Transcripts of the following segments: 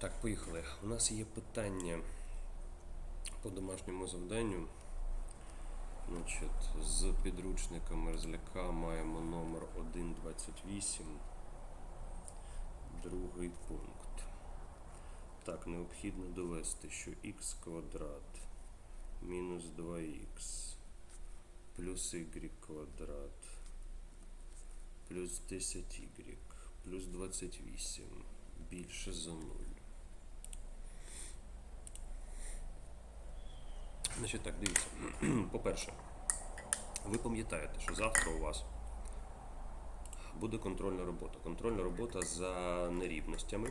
Так, поїхали. У нас є питання по домашньому завданню. Значить, з підручника Мерзляка маємо номер 1.28. Другий пункт. Так, необхідно довести, що х квадрат мінус 2х плюс y квадрат плюс 10y плюс 28 більше за 0. Значить так, дивіться. По-перше, ви пам'ятаєте, що завтра у вас буде контрольна робота. Контрольна робота за нерівностями.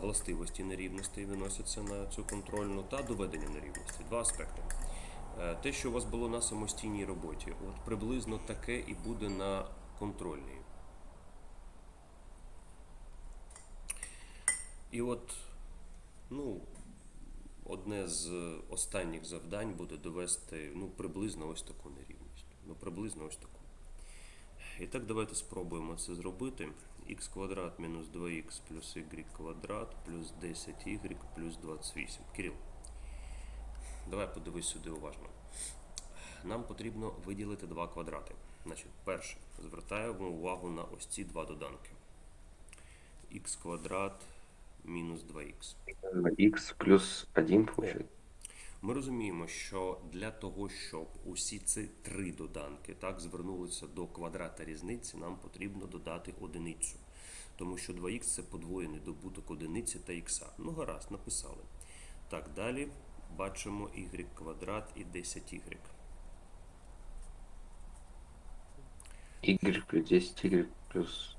Властивості нерівностей виносяться на цю контрольну та доведення нерівності. Два аспекти. Е, Те, що у вас було на самостійній роботі, от приблизно таке і буде на контрольній. І от, ну, одне з останніх завдань буде довести ну, приблизно ось таку нерівність. Ну, приблизно ось таку. І так, давайте спробуємо це зробити. х квадрат мінус 2х плюс y квадрат плюс 10y плюс 28. Кирил, давай подивись сюди уважно. Нам потрібно виділити два квадрати. Значить, перше, звертаємо увагу на ось ці два доданки. х квадрат мінус 2х. x плюс 1 получается. Ми розуміємо, що для того, щоб усі ці три доданки так звернулися до квадрата різниці, нам потрібно додати одиницю. Тому що 2х це подвоєний добуток одиниці та х. Ну, гаразд, написали. Так, далі бачимо y квадрат і 10y. y плюс 10, y плюс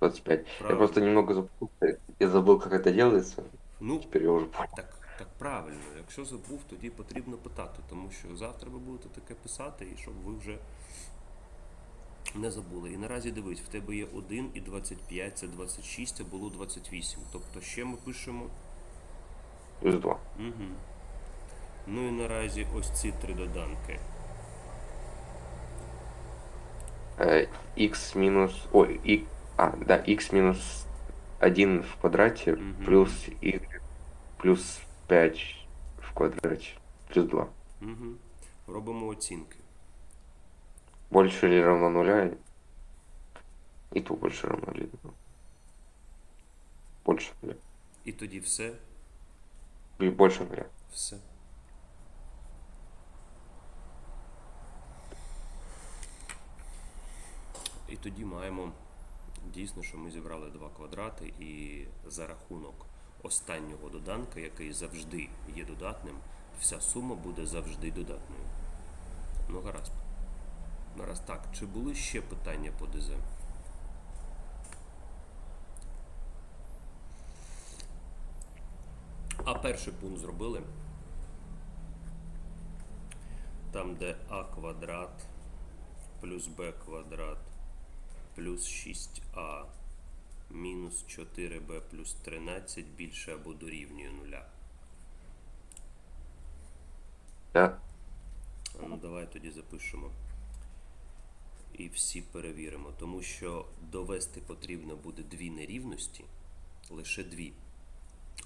25. Я Правильно. просто немного запутался. Я забыл, как это делается. Ну, Теперь я уже понял. Так, так правильно. Якщо забув, тоді потрібно питати, тому що завтра ви будете таке писати, і щоб ви вже не забули. І наразі дивись, в тебе є 1 і 25, це 26, а було 28. Тобто ще ми пишемо. Плюс 2. Угу. Ну і наразі ось ці три доданки. Э, x минус... Ой, и... А, да, x минус 1 в квадрате Мгм. плюс y плюс 5 в квадрате плюс 2. Угу. Робимо оцінки. Больше или равно нуля? И тут больше равно или нуля. Больше нуля. І тоді все, И больше нуля. все. І тоді маємо Дійсно, що ми зібрали два квадрати, і за рахунок останнього доданка, який завжди є додатним, вся сума буде завжди додатною. Ну, гаразд. Гаразд, так. Чи були ще питання по ДЗ? А перший пункт зробили. Там, де а квадрат плюс б квадрат плюс 6а мінус 4b плюс 13 більше або дорівнює нуля. Да. А Ну, давай тоді запишемо. І всі перевіримо, тому що довести потрібно буде дві нерівності, лише дві.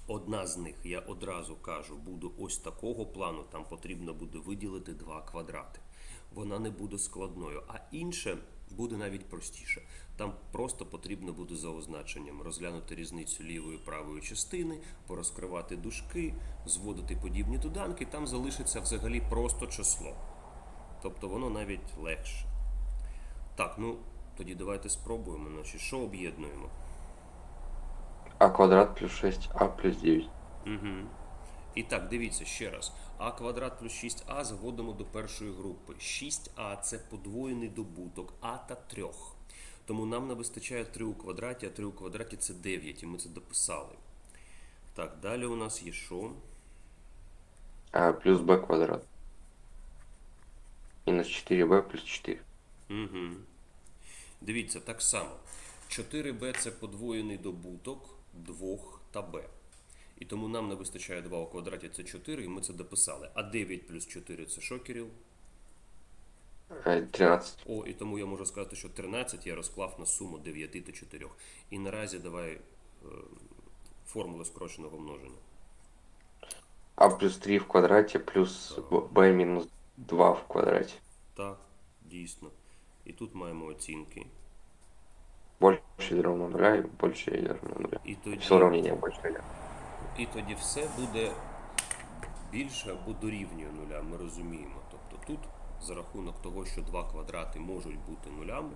Одна з них, я одразу кажу, буде ось такого плану, там потрібно буде виділити два квадрати. Вона не буде складною, а інше буде навіть простіше. Там просто потрібно буде за означенням розглянути різницю лівої і правої частини, порозкривати дужки, зводити подібні доданки, там залишиться взагалі просто число. Тобто воно навіть легше. Так, ну тоді давайте спробуємо. Значить, що об'єднуємо? а квадрат плюс 6а плюс 9. Угу. І так, дивіться ще раз. А квадрат плюс 6а заводимо до першої групи. 6а це подвоєний добуток а та 3. Тому нам не вистачає 3 у квадраті, а 3 у квадраті це 9, і ми це дописали. Так, далі у нас є що? А плюс b квадрат. Минус 4b плюс 4. Угу. Дивіться, так само. 4b це подвоєний добуток 2 та b. І тому нам не вистачає 2 у квадраті це 4, і ми це дописали. А 9 плюс 4 це що, Кирил? Э, 13. О, і тому я можу сказати, що 13 я розклав на суму 9 та 4. І наразі давай е, формули скороченого множення. А плюс 3 в квадраті плюс b мінус 2 в квадраті. Так, дійсно. І тут маємо оцінки. Больше или равно нуля, и больше или равно нуля. І тоді, Все уравнение больше или і тоді все буде більше або дорівнює нуля, ми розуміємо. Тобто тут, за рахунок того, що два квадрати можуть бути нулями,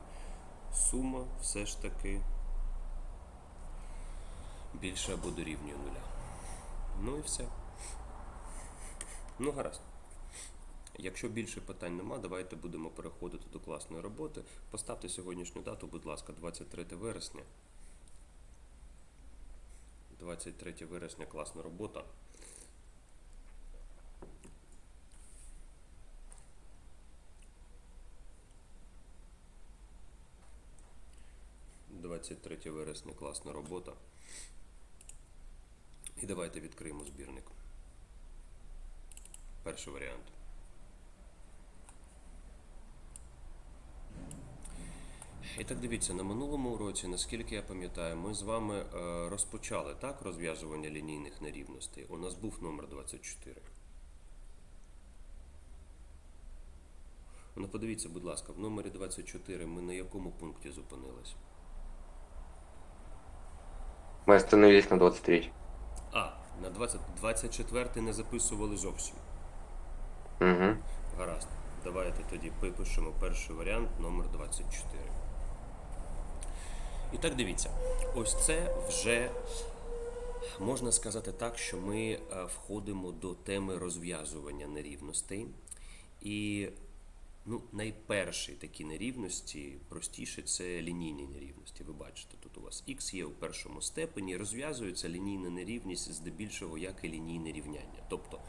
сума все ж таки більше або дорівнює нуля. Ну і все. Ну, гаразд. Якщо більше питань нема, давайте будемо переходити до класної роботи. Поставте сьогоднішню дату, будь ласка, 23 вересня. 23 вересня класна робота. Двадцять третє вересня класна робота. І давайте відкриємо збірник. Перший варіант. І так дивіться, на минулому уроці, наскільки я пам'ятаю, ми з вами е, розпочали так розв'язування лінійних нерівностей. У нас був номер 24. Ну подивіться, будь ласка, в номері 24 ми на якому пункті зупинились? Мы остановились на 23. А, на 20, 24 не записували зовсім. Угу. Гаразд. Давайте тоді випишемо перший варіант номер 24. І так дивіться, ось це вже можна сказати так, що ми е, входимо до теми розв'язування нерівностей. І ну, найперші такі нерівності, простіше, це лінійні нерівності. Ви бачите, тут у вас х є у першому степені, розв'язується лінійна нерівність здебільшого як і лінійне рівняння. Тобто,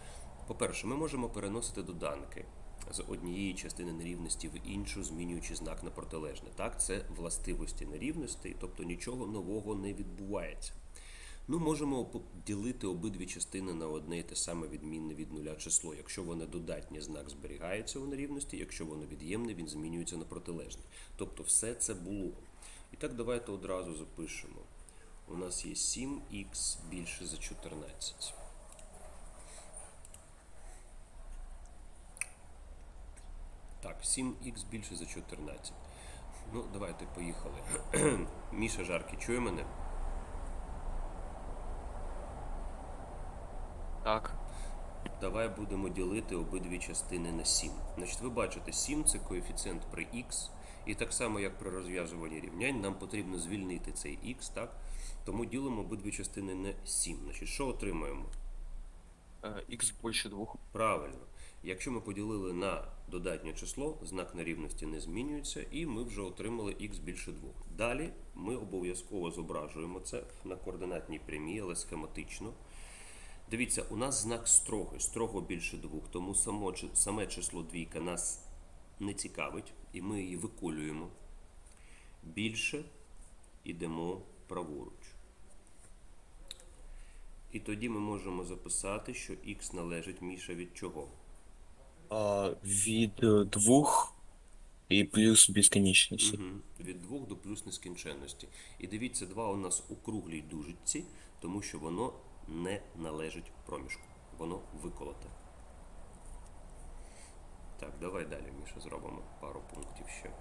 по-перше, ми можемо переносити доданки з однієї частини нерівності в іншу, змінюючи знак на протилежне. Так, це властивості нерівностей, тобто нічого нового не відбувається. Ну, можемо поділити обидві частини на одне і те саме відмінне від нуля число. Якщо воно додатнє, знак зберігається у нерівності, якщо воно від'ємне, він змінюється на протилежне. Тобто все це було. І так давайте одразу запишемо. У нас є 7х більше за 14. Так, 7х більше за 14. Ну, давайте поїхали. Міша Жаркий, чує мене? Так. Давай будемо ділити обидві частини на 7. Значить, ви бачите, 7 це коефіцієнт при х, і так само, як при розв'язуванні рівнянь, нам потрібно звільнити цей х, так? Тому ділимо обидві частини на 7. Значить, що отримаємо? Х больше двух. Правильно. Якщо ми поділили на додатнє число, знак нерівності не змінюється, і ми вже отримали х більше 2. Далі ми обов'язково зображуємо це на координатній прямій, але схематично. Дивіться, у нас знак строгий, строго більше 2, тому само, саме число двійка нас не цікавить, і ми її виколюємо. Більше йдемо праворуч. І тоді ми можемо записати, що х належить Міша від чого? А, від е, двох і плюс безконечності. Угу. Від 2 до плюс нескінченності. І дивіться, 2 у нас у круглій дужитці, тому що воно не належить проміжку. Воно виколоте. Так, давай далі, Міша, зробимо пару пунктів ще.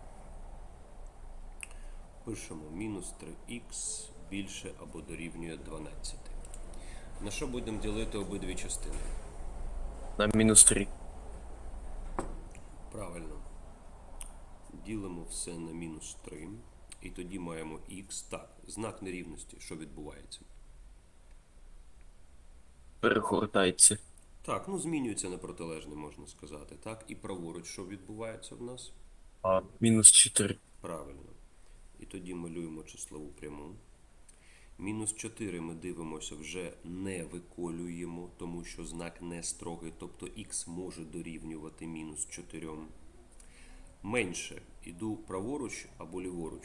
Пишемо мінус 3х більше або дорівнює 12. На що будемо ділити обидві частини? На мінус 3. Правильно. Ділимо все на мінус 3. І тоді маємо х. Так, знак нерівності. Що відбувається? Перегортається. Так, ну змінюється на протилежне, можна сказати. Так, і праворуч, що відбувається в нас? А, мінус 4. Правильно. І тоді малюємо числову пряму. Мінус 4 ми дивимося, вже не виколюємо, тому що знак не строгий, тобто х може дорівнювати мінус 4. Менше іду праворуч або ліворуч.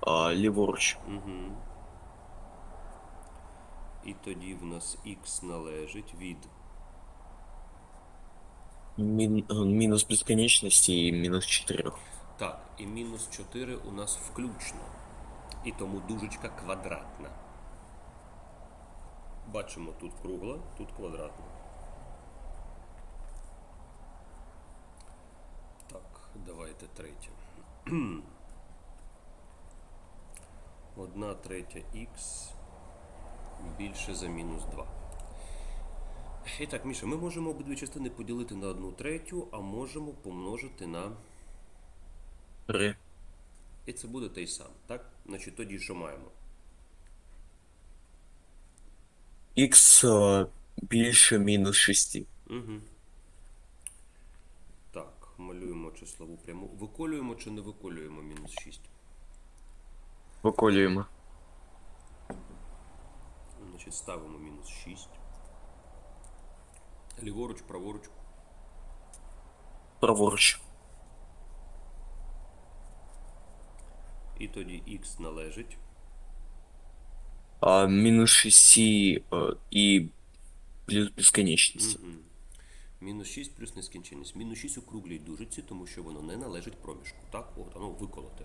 А, ліворуч. Угу. І тоді в нас х належить від Мін, мінус безконечності і мінус 4. Так, і мінус 4 у нас включно. І тому дужечка квадратна. Бачимо тут кругла, тут квадратна. Так, давайте третє. Одна третя х більше за мінус 2. І так, Міша, ми можемо обидві частини поділити на одну третю, а можемо помножити на. 3. І це буде той сам, так? Значить, тоді що маємо? Х е, більше мінус 6. Угу. Так, малюємо числову пряму. Виколюємо чи не виколюємо мінус 6? Виколюємо. Значить, ставимо мінус 6. Ліворуч, праворуч. Праворуч. І тоді х належить. А мінус 6 е, і плюс безконечність. Мгм. Мінус 6 плюс нескінченність. Мінус 6 у круглій дужиці, тому що воно не належить проміжку. Так, от, воно виколоте.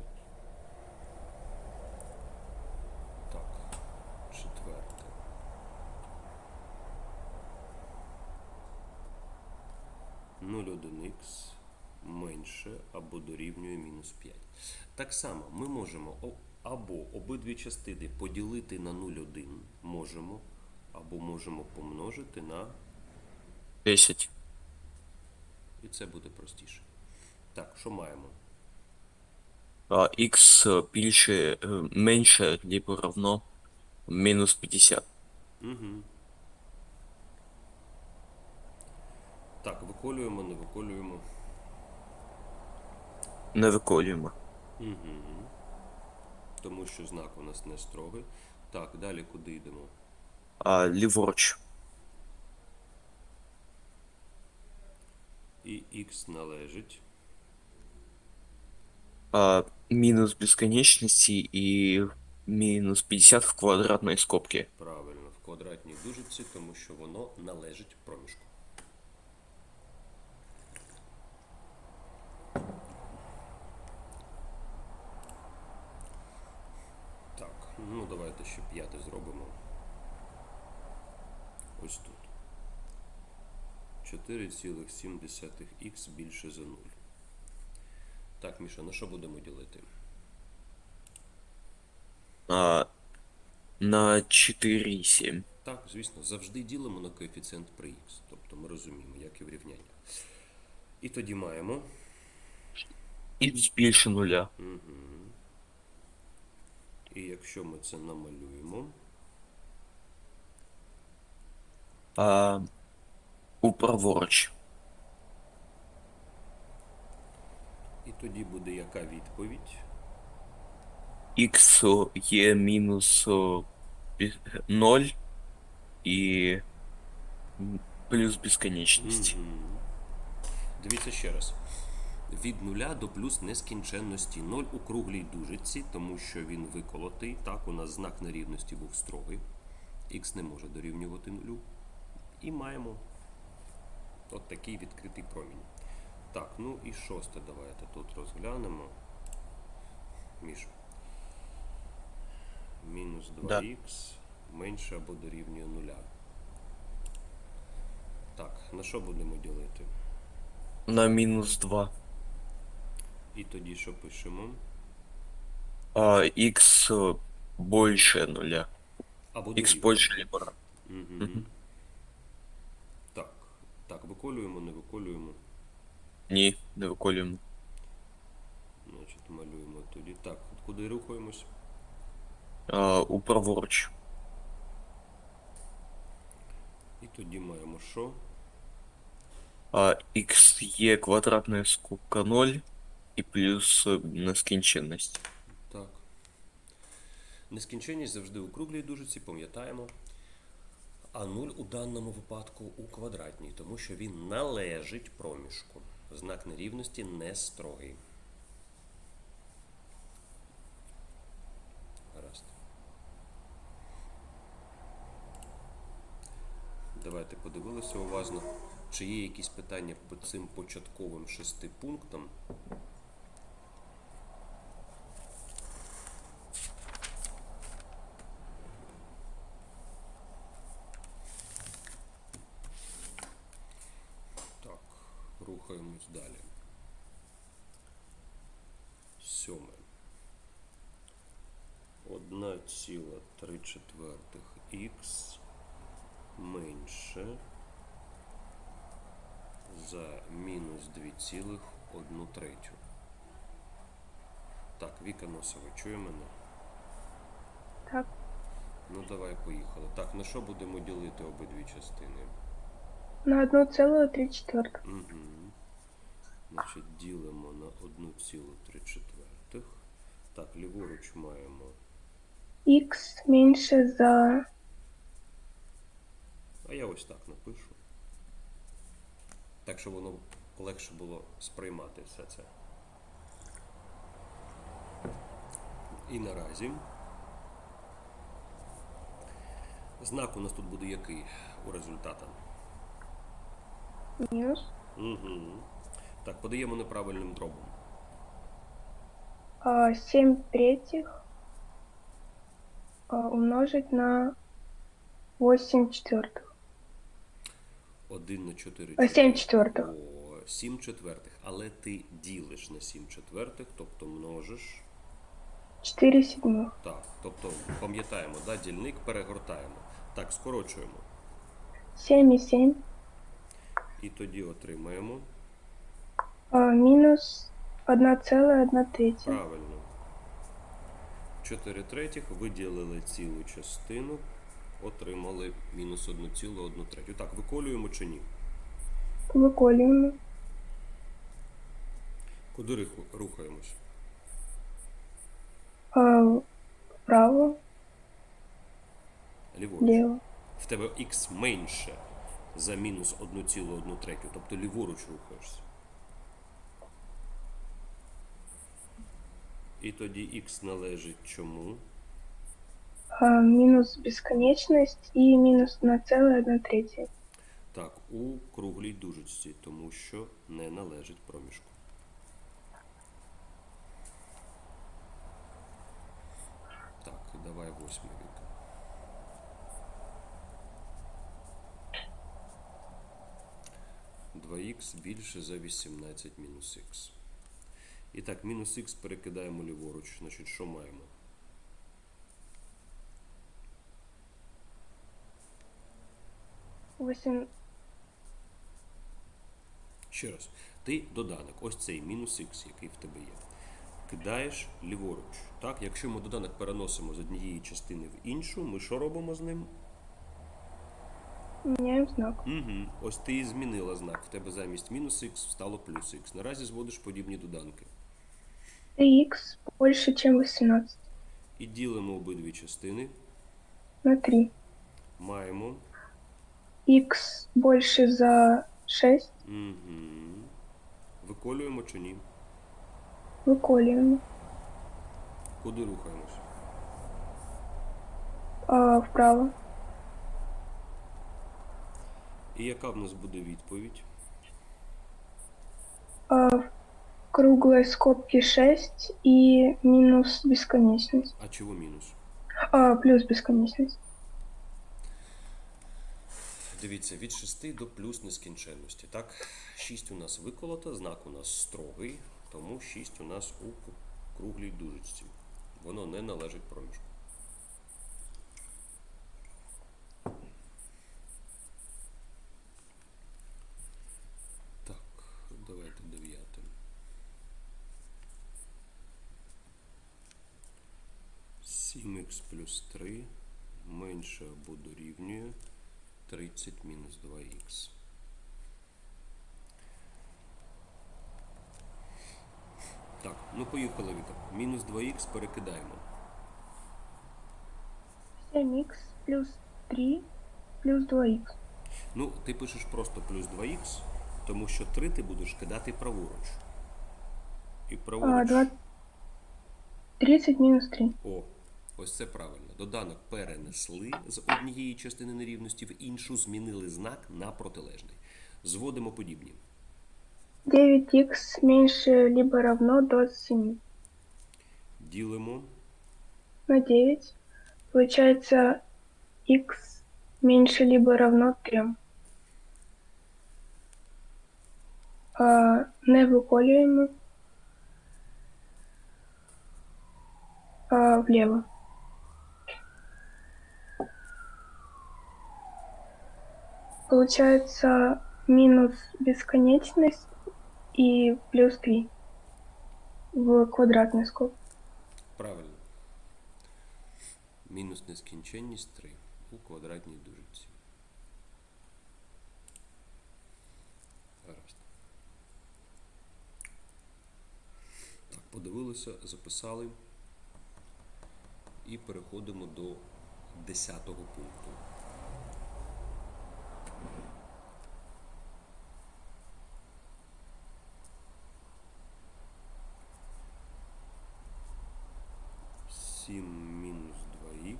Так, четверте. Нуль один х менше або дорівнює мінус 5. Так само ми можемо або обидві частини поділити на 0,1 можемо, або можемо помножити на 10. І це буде простіше. Так, що маємо? А х більше, е, менше, либо равно мінус 50. Угу. Так, виколюємо, не виколюємо. Не виколюємо. Угу. Тому що знак у нас не строгий. Так, далі куди йдемо? А ліворуч. І х належить. А мінус безконечності і мінус 50 в квадратної скобки. Правильно, в квадратній дужиці, тому що воно належить проміжку. Так, ну давайте ще п'яте зробимо. Ось тут. 4,7х більше за 0. Так, Міша, на що будемо ділити? А, на 4,7. Так, звісно, завжди ділимо на коефіцієнт при х. Тобто ми розуміємо, як і в. І тоді маємо. Х більше нуля. І якщо ми це намалюємо, А у праворуч. і тоді буде яка відповідь? Х є мінус 0 і плюс безконечність. Дивіться ще раз. Від нуля до плюс нескінченності. 0 у круглій дужиці, тому що він виколотий. Так, у нас знак нерівності був строгий. Х не може дорівнювати нулю. І маємо от такий відкритий промінь. Так, ну і шосте давайте тут розглянемо. Міш. Мінус 2х менше або дорівнює нуля. Так, на що будемо ділити? На мінус 2. І тоді що пишемо? А х більше нуля. Або Х дорівнює. більше либо равно. Мгм. Так. Так, виколюємо, не виколюємо. Ні, не виколюємо. Значить, малюємо тоді. Так, куди рухаємось? А, у праворуч. І тоді маємо що? А х є квадратна скобка 0 і плюс е, нескінченність. Так. Нескінченність завжди у круглій дужиці, пам'ятаємо. А 0 у даному випадку у квадратній, тому що він належить проміжку. Знак нерівності не строгий. Гаразд. Давайте подивилися уважно. Чи є якісь питання по цим початковим шести пунктам? Рухаємось далі. Сьоме. Одна ціла три четвертих х менше за мінус 2,1 третю. Так, Віка Носова, чує мене? Так. Ну давай поїхали. Так, на що будемо ділити обидві частини? На одну целую три четвертых. Угу. Значить, ділимо на 1,3 четвертих. Так, ліворуч маємо. Х меньше за... А я ось так напишу. Так, щоб воно легше було сприймати все це. І наразі. Знак у нас тут буде який у результата? минус Угу. Так, подаємо неправильним дробом. а, 7 третьих умножить на 8 четвертых. 1 на 4. А, 7 четвертих. О, 7 четвертих. Але ти ділиш на 7 четвертих, тобто множиш. 4 седьмых. Так, тобто пам'ятаємо, да, дільник перегортаємо. Так, скорочуємо. 7 и 7 І тоді отримаємо а, минус 1 целая 1 третья. правильно. 4 третіх виділили цілу частину, отримали мінус 1,1 третю. Так, виколюємо чи ні? Выколюем. Куди рухаємось? А, вправо, Ліворуч. влево. В тебе х менше за мінус 1,1 третю, тобто ліворуч рухаєшся. І тоді х належить чому? А, минус бесконечность и минус 1 целая 1 третья. Так, у круглій дужечці, тому що не належить проміжку. 2008 рік. Два х більше за 18 мінус х. І так, мінус х перекидаємо ліворуч. Значить, що маємо? Вісім. Ще раз. Ти доданок. Ось цей мінус х, який в тебе є. Кидаєш ліворуч. Так, якщо ми доданок переносимо з однієї частини в іншу, ми що робимо з ним? Меняем знак. Угу. Ось ти і змінила знак. В тебе замість мінус х стало плюс х. Наразі зводиш подібні доданки. 3х больше, чем 18. І ділимо обидві частини. На 3. Маємо. х больше за 6. Угу. Виколюємо чи ні? Выколюем. Куди рухаємось? А, вправо. І яка в нас буде відповідь? А, в круглой скобке 6 и минус бесконечность. А чого мінус? А, плюс бесконечность. Дивіться, від 6 до плюс нескінченності. Так, 6 у нас виколото, знак у нас строгий, тому 6 у нас у круглій дужечці. Воно не належить проміжку. Так, давайте дев'яте. Сім х плюс 3 менше або дорівнює 30 мінус 2х. Так, ну поїхали, Віка. Мінус 2х перекидаємо. 7х плюс 3 плюс 2х. Ну, ти пишеш просто плюс 2х, тому що 3 ти будеш кидати праворуч. І А, праворуч. 2... 30 минус 3. О, ось це правильно. Доданок перенесли з однієї частини нерівності в іншу, змінили знак на протилежний. Зводимо подібні. 9х меньше либо равно 27. Ділимо. На 9. Получается х меньше либо равно 3. е, не виколюємо е, вліво. Получается минус бесконечность и плюс 3 в квадратный скоб. Правильно. Мінус нескінченність 3 у квадратній дужці. Гаразд. Так, подивилися, записали. І переходимо до 10 пункту. Сім мінус 2х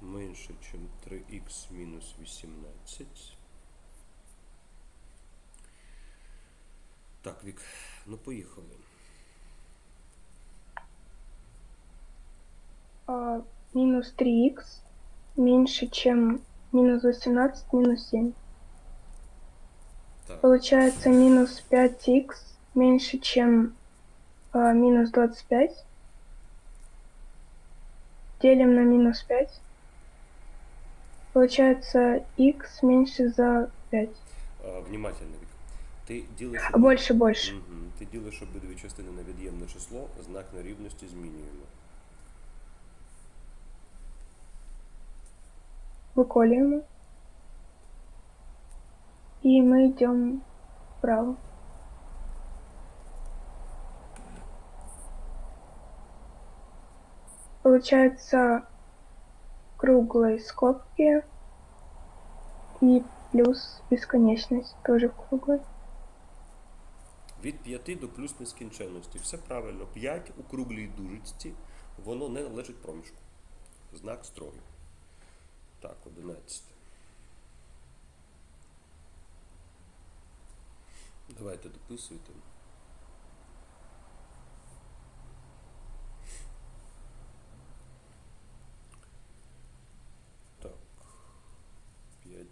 менше, ніж 3х мінус 18. Так, Вік, ну поїхали. А, минус 3х меньше, чем минус 18 минус 7. Так, Получается минус 5х меньше, чем а, минус 25. Делим на минус 5. Получается х меньше за 5. а, внимательно, Вік. Ти ділиш А больше, больше. Мгм. Ти ділиш обидві частини на від'ємне число, знак нерівності змінюємо. Выколюем. И мы идем вправо. Получается круглые скобки и плюс бесконечность тоже в. Від 5 до плюс нескінченності. Все правильно. 5 у круглій дужечці, воно не належить проміжку. Знак строгий. Так, 11. Давайте дописуйте. Так.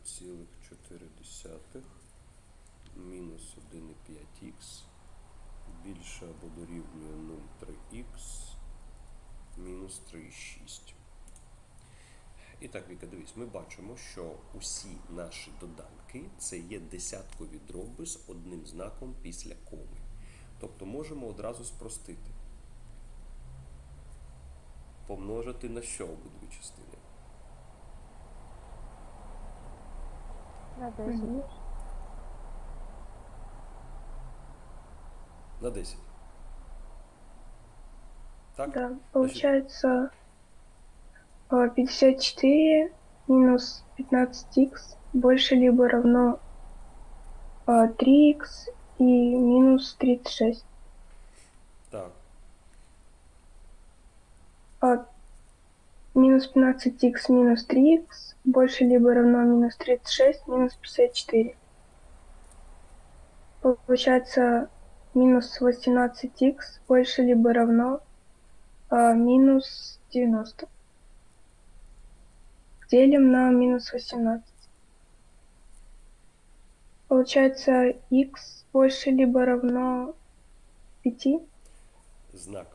5,4 мінус 1,5х більше або дорівнює 0,3х мінус 3,6. І так, Віка, дивись, ми бачимо, що усі наші доданки це є десяткові дроби з одним знаком після коми. Тобто можемо одразу спростити. Помножити на що обидві частини? На 10. Мгм. На 10. Так? Да, получается а, 54 минус 15х больше либо равно а, 3х и минус 36. Так. Минус 15х минус 3х больше либо равно минус 36 минус 54. Получается минус 18х больше либо равно а, минус 90. Делим на минус 18. Получается х больше либо равно 5, Знак.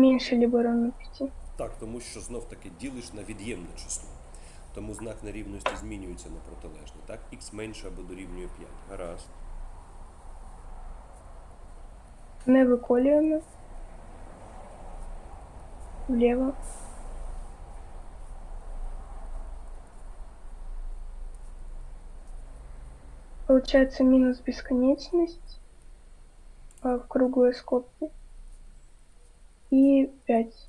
Меньше либо равно 5. Так, тому що знов таки ділиш на від'ємне число. Тому знак нерівності змінюється на протилежний. Так, х менше або дорівнює 5. Гаразд. Не виколюємо. Влево. Получается минус бесконечность в круглой скобке и 5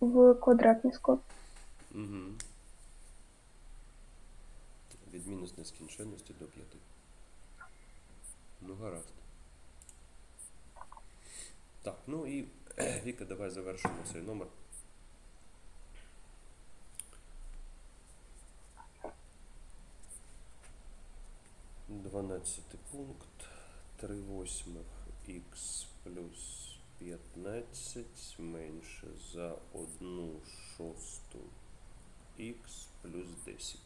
в квадратной скобке. Угу. Від нескінченності до 5. Ну, гаразд. Так, ну і Віка, давай завершимо цей номер. Дванадцятий пункт. 3 восьмих х плюс 15 менше за 1 шосту х плюс 10.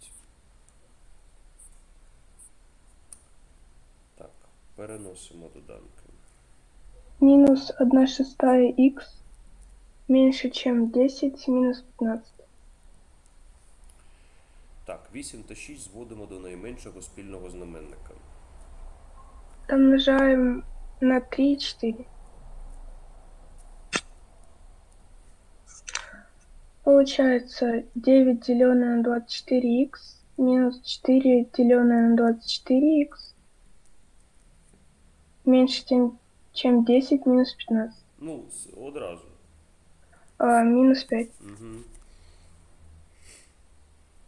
Так, Переносимо доданки. Минус 1 шестая х меньше, чем 10 минус 15. Так, 8 та 6 зводимо до найменшого спільного знаменника. Умножаем на 3 и 4. Получается 9 деленное на 24х минус 4 деленное на 24х меньше, чем, чем 10 минус 15. Ну, одразу. А, минус 5. Угу.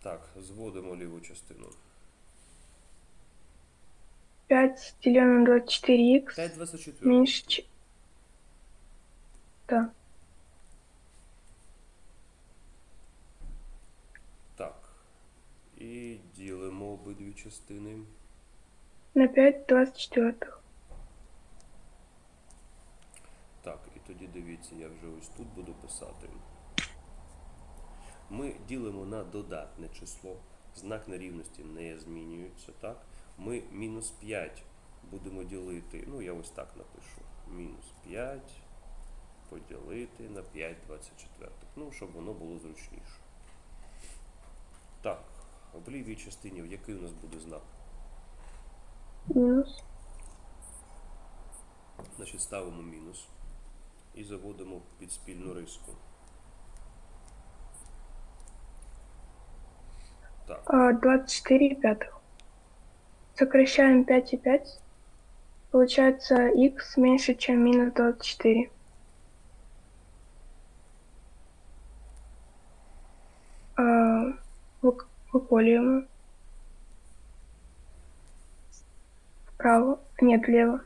Так, зводимо ліву частину. 5 деленное на 24х 5 24. меньше, чем... Да. І ділимо обидві частини. На 5 24. Так, і тоді дивіться, я вже ось тут буду писати. Ми ділимо на додатне число. Знак нерівності не змінюється, так? Ми мінус 5 будемо ділити. Ну, я ось так напишу. Мінус 5 поділити на 5 24. Ну, щоб воно було зручніше. Так, в лівій частині, в який у нас буде знак? Минус. Значить, ставимо мінус і заводимо під спільну риску. Так, А, 24 пятых. Сокращаем 5 и 5. Получается х меньше, чем минус 24. А, вып- выколюем. Вправо. Нет, влево.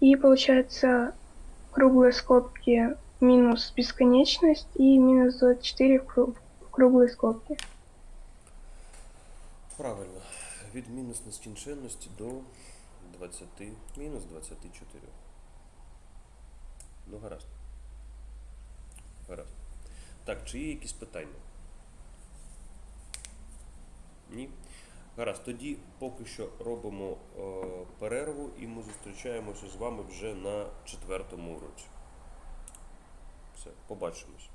И получается круглые скобки минус бесконечность и минус 24 в кру- в круглой скобке. правильно. Від мінус нескінченності до 20, мінус 24. Ну, гаразд. Гаразд. Так, чи є якісь питання? Ні? Гаразд, тоді поки що робимо е, перерву і ми зустрічаємося з вами вже на четвертому уроці. Все, побачимось.